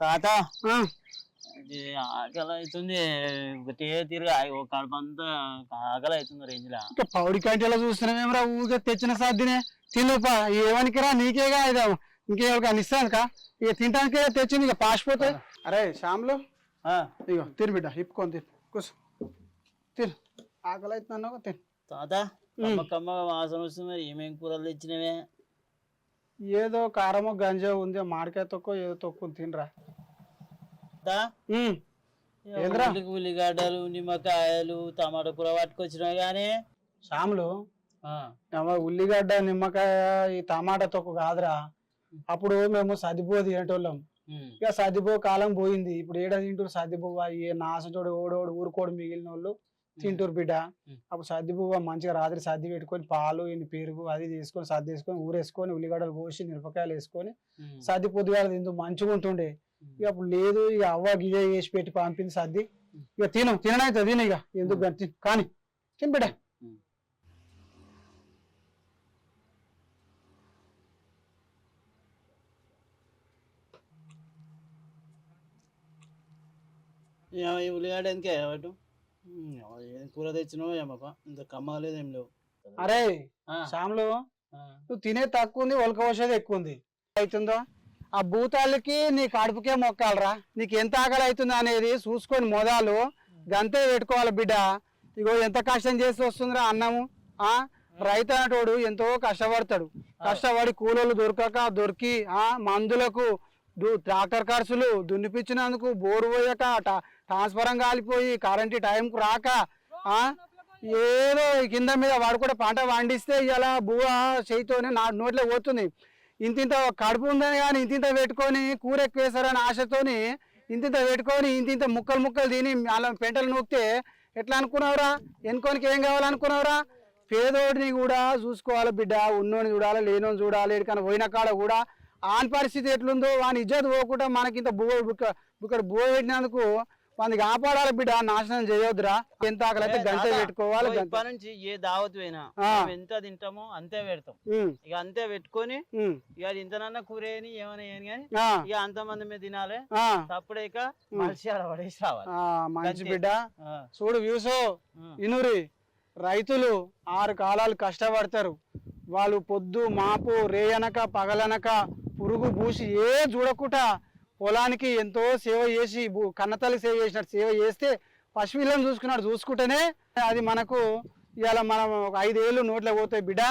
తాత? ఆ, ఇది ఆకలి అవుతుంది ఒకటే తిరిగి. ఓ కడుపు అంతా ఆకలి అవుతుంది రేంజ్ లా ఇంకా పౌడి కంటెలో చూస్తున్నామేమరా ఊరికే తెచ్చిన సాధ్యనే. తినుపా ఏమనికిరా నీకేగా ఇది? ఇంకేమో ఇస్తాను కా ఇక తినడానికే తెచ్చింది ఇక పాసిపోతే. అరే శ్యామ్లు. ఆ, ఇగో తిరు బిడ్డ ఇప్పుకొని తిరు కూర్చో. తిరు ఆకలి అవుతున్నావు తిను. తాత కమ్మ కమ్మ వాసన వస్తుంది మరి. ఏమేం కూరలు తెచ్చినవే? ఏదో కారమో గంజో ఉంది మామిడికాయ తొక్కో ఏదో తొక్కు తినరా. ఏందిరా? ఉల్లిగడ్డలు నిమ్మకాయలు టమాటా కూర పట్టుకొచ్చినావు కానీ ఏమో ఉల్లిగడ్డ నిమ్మకాయ ఈ టమాటా తొక్కు కాదురా. అప్పుడు మేము సదిపోది తినేటోళ్ళం. ఇక సర్దిపో కాలం పోయింది. ఇప్పుడు ఏడ తింటారు సర్దిపువ్వ ఏ నాసటోడు ఓడోడు ఊరుకోడు మిగిలిన వాళ్ళు తింటారు బిడ్డ. అప్పుడు సర్దిపువ్వ మంచిగా రాత్రి సర్ది పెట్టుకొని పాలు ఇన్ని పెరుగు అది తీసుకొని సర్ది వేసుకొని ఊరేసుకొని ఉల్లిగడ్డలు కోసి మిరపకాయలు వేసుకొని సర్ది పొద్దుగాల తింటూ మంచిగా ఉంటుండే. ఇక అప్పుడు లేదు ఇక అవ్వ గిజే వేసి పెట్టి పంపింది సర్ది. ఇక తిను తిననైతే తిను ఇక. ఎందుకు కానీ తిను. కానీ తిను బిడ్డ. ఉల్లిగడ్డ ఎందుకే ఏం కూర తెచ్చినావు ఏమప్ప ఇంత కమ్మాలేదు ఏం లేవు. అరే శ్యామ్లు నువ్వు తినే తక్కువ ఉంది ఒలక పోసేది ఎక్కువ ఉంది. అవుతుందో? ఆ భూతాలకి నీ కడుపుకే మొక్కాలరా? నీకు ఎంత ఆకలి అవుతుంది అనేది చూసుకొని మొదలు గంతే పెట్టుకోవాలి బిడ్డ. ఇగో ఎంత కష్టం చేసి వస్తుందిరా అన్నము ఆ? రైతు అనేటోడు ఎంతో కష్టపడతాడు. కష్టపడి కూలోళ్ళు దొరకక దొరికి ఆ మందులకు ట్రాక్టర్ ఖర్చులు దున్నిపించినందుకు బోరు పోయాక టా- ట్రాన్స్ఫరం కాలిపోయి కరెంటు టైంకు రాక ఏదో కింద మీద వాడు కూడా పంట పండిస్తే ఇలా బువ్వ చేయితోనే నా నోట్లో పోతుంది. ఇంతింత కడుపు ఉందని కానీ ఇంతింత పెట్టుకొని కూర ఎక్కువేశారని ఆశతోని ఇంతింత పెట్టుకొని ఇంతింత ముక్కలు ముక్కలు తిని అలా పెంటలు నూకితే ఎట్లా అనుకున్నావురా? ఎన్నుకోనికి ఏం కావాలనుకున్నావురా? పేదోడిని కూడా చూసుకోవాలి బిడ్డ ఉన్నోని చూడాలి లేనోని చూడాలి ఎక్కడికైనా పోయిన కాడ కూడా ఆన్ పరిస్థితి ఎట్లుందో వాని ఇజ్జత్ పోకుండా మనకింత బువ్వ బుక్క బుక్కడ బువ్వ పెట్టినందుకు వానికి కాపాడాలి బిడ్డ నాశనం చేయొద్దురా. ఎంత అయితే గంట పెట్టుకోవాలి నుంచి ఏ దావత్ పోయినా ఎంత తింటామో అంతే పెడతాం. ఇక అంతే పెట్టుకొని ఇక అది ఇంతనన్నా కూర ఏని ఏమైనా ఏని కానీ ఇక అంత మంది మీద తినాలి. తప్పుడేక మనిషి పడేసి రావాలి. మంచి. బిడ్డ. చూడు వ్యూసో. ఇనురి రైతులు ఆరు కాలాలు కష్టపడతారు. వాళ్ళు పొద్దు మాపు రేయనక పగలనక పురుగు పూసి ఏ చూడకుండా పొలానికి ఎంతో సేవ చేసి కన్నతల్లి సేవ చేసినట్టు సేవ చేస్తే పశువులను చూసుకున్నాడు చూసుకుంటేనే అది మనకు ఇవాళ మనం ఒక ఐదేళ్ళు నోట్లో పోతాయి బిడ్డ.